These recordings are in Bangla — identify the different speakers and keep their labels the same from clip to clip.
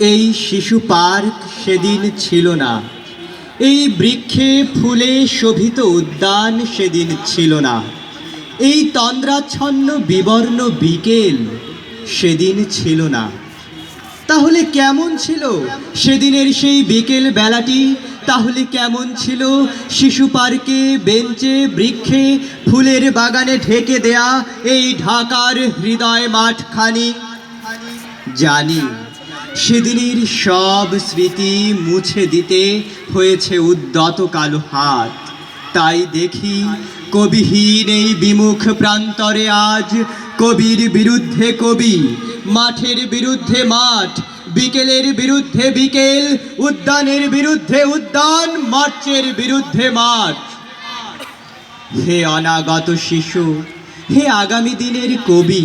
Speaker 1: এই শিশু পার্ক সেদিন ছিল না। এই বৃক্ষে ফুলে শোভিত উদ্যান সেদিন ছিল না। এই তন্দ্রাচ্ছন্ন বিবর্ণ বিকেল সেদিন ছিল না। তাহলে কেমন ছিল সেদিনের সেই বিকেল বেলাটি? তাহলে কেমন ছিল শিশু পার্কে বেঞ্চে বৃক্ষে ফুলের বাগানে ঢেকে দেয়া এই ঢাকার হৃদয় মাঠখানি? জানি। সেদিনের সব স্মৃতি মুছে দিতে হয়েছে উদ্যত কালো হাত। তাই দেখি কবিহীন এই বিমুখ প্রান্তরে আজ কবির বিরুদ্ধে কবি, মাঠের বিরুদ্ধে মাঠ, বিকেলের বিরুদ্ধে বিকেল, উদ্যানের বিরুদ্ধে উদ্যান, মার্চের বিরুদ্ধে মাঠ। হে অনাগত শিশু, হে আগামী দিনের কবি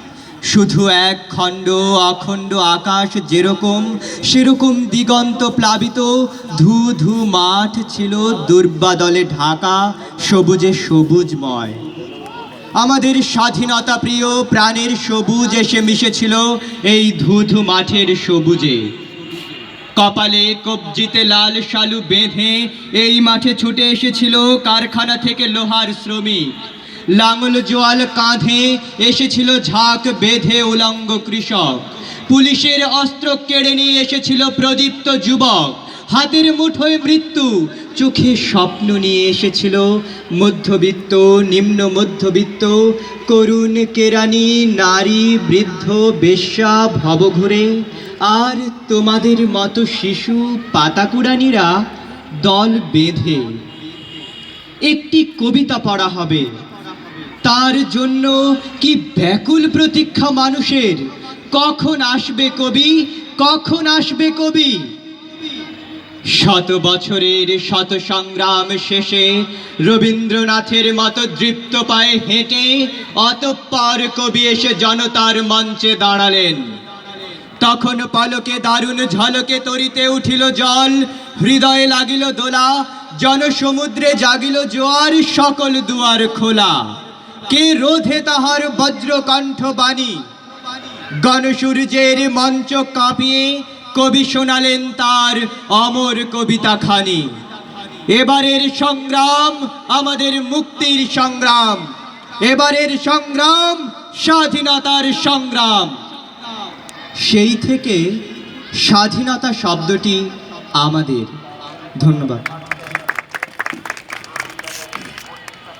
Speaker 1: শুধু এক খণ্ড, অখণ্ড আকাশ যেরকম, সেরকম দিগন্ত প্লাবিত। ধু ধু মাঠ ছিল দুর্বাদলে ঢাকা, সবুজে সবুজময়। আমাদের স্বাধীনতা প্রিয় প্রাণের সবুজ এসে মিশেছিল এই ধুধু মাঠের সবুজে। কপালে কবজিতে লাল শালু বেঁধে এই মাঠে ছুটে এসেছিল কারখানা থেকে লোহার শ্রমিক। লাঙল জোয়াল কাঁধে এসেছিল ঝাঁক বেঁধে উলঙ্গ কৃষক। পুলিশের অস্ত্র কেড়ে নিয়ে এসেছিল প্রদীপ্ত যুবক। হাতের মুঠোয় মৃত্যু, চোখে স্বপ্ন নিয়ে এসেছিল মধ্যবিত্ত, নিম্ন মধ্যবিত্ত, করুণ কেরানি নারী, বৃদ্ধ, বেশ্যা, ভবঘুরে। আর তোমাদের মতো শিশু, পাতাকুড়ানিরা দল বেঁধে। একটি কবিতা পড়া হবে। তার জন্য কি ব্যাকুল প্রতীক্ষা মানুষের? কখন আসবে কবি? কখন আসবে কবি? শত বছরের শত সংগ্রাম শেষে রবীন্দ্রনাথের মতো দৃপ্ত পায়ে হেঁটে অতঃপর কবি এসে জনতার মঞ্চে দাঁড়ালেন। তখন পলকে দারুণ ঝলকে তরিতে উঠিল জল, হৃদয়ে লাগিল দোলা, জনসমুদ্রে জাগিল জোয়ার, সকল দুয়ার খোলা। কে রোধে তাহার বজ্রকণ্ঠ বাণী? গণসূর্যের মঞ্চ কাঁপিয়ে কবি শোনালেন তার অমর কবিতা খানি। এবারের সংগ্রাম আমাদের মুক্তির সংগ্রাম। এবারের সংগ্রাম স্বাধীনতার সংগ্রাম। সেই থেকে স্বাধীনতা শব্দটি আমাদের। ধন্যবাদ।